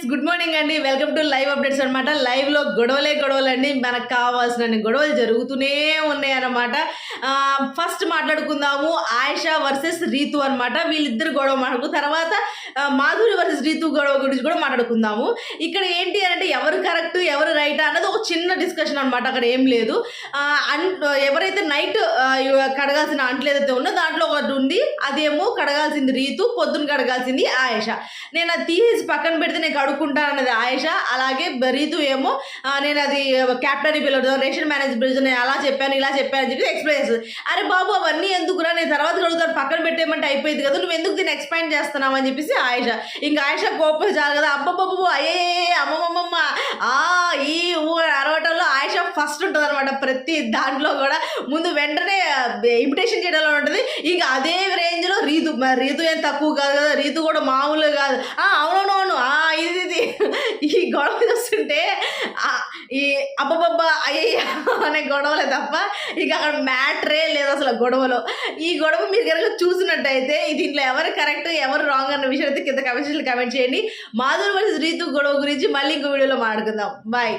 Friends good morning అండి. Welcome to live updates అనమాట లైవ్లో గొడవలే గొడవలండి. మనకు కావాల్సిన గొడవలు జరుగుతూనే ఉన్నాయి అనమాట ఫస్ట్ మాట్లాడుకుందాము. ఆయిషా వర్సెస్ రీతు అనమాట వీళ్ళిద్దరు గొడవ మాట్లాడుకు తర్వాత మాధురి వర్సెస్ రీతు గొడవ గురించి కూడా మాట్లాడుకుందాము. ఇక్కడ ఏంటి అంటే ఎవరు కరెక్ట్ ఎవరు రైట్ అన్నది ఒక చిన్న డిస్కషన్ అనమాట అక్కడ ఏం లేదు. ఆ, అన్ ఎవరైతే నైట్ కడగాల్సిన అంట్లు ఏదైతే ఉందో దాంట్లో ఒకటి ఉంది. అదేమో కడగాల్సింది రీతు పొద్దున కడగాల్సింది ఆయేష. నేను అది తీసేసి పక్కన పెడితే నేను కడుక్కుంటాను అన్నది ఆయేష. అలాగే రీతు ఏమో నేను అది క్యాప్టరీ పిల్లలు రేషన్ మేనేజ్ బిల్స్ నేను అలా చెప్పాను ఇలా చెప్పాను అని చెప్పి ఎక్స్ప్లెయిన్ చేస్తుంది. అరే బాబు అవన్నీ ఎందుకురా? నేను తర్వాత కడుగుతాను. పక్కన పెట్టేయమంటే అయిపోయింది కదా. నువ్వు ఎందుకు దీన్ని ఎక్స్పాండ్ చేస్తున్నావు అని చెప్పేసి ఆయేష. ఇంకా ఆయేష కోపం చాలు కదా. అబ్బబ్బబ్బు అయ్యే అమ్మమ్మమ్మ ఆ ఈ ఊ అరవటంలో ఆయేష ఫస్ట్ ఉంటుంది అనమాట ప్రతి దాంట్లో కూడా ముందు వెంటనే ఇమిటేషన్ చేయడంలో ఉంటుంది. ఇంకా అదే రేంజ్లో రీతు రీతు ఏం తక్కువ కాదు కదా. రీతు కూడా మామూలు కాదు. ఆ, అవునవును ఆ, ఇది ఇది ఈ గొడవ చూస్తుంటే ఈ అబ్బబ్బబ్బా అయ్యయ్య అనే గొడవలే తప్ప ఇక అక్కడ మ్యాటరే లేదు అసలు గొడవలో. ఈ గొడవ మీరు కనుక చూసినట్టయితే దీంట్లో ఎవరు కరెక్ట్ ఎవరు రాంగ్ అన్న విషయం అయితే కింద కమెంట్ కమెంట్ చేయండి. మాధురి వర్సెస్ రీతు గొడవ గురించి మళ్ళీ ఇంకో వీడియోలో మాట్లాడుకుందాం. బాయ్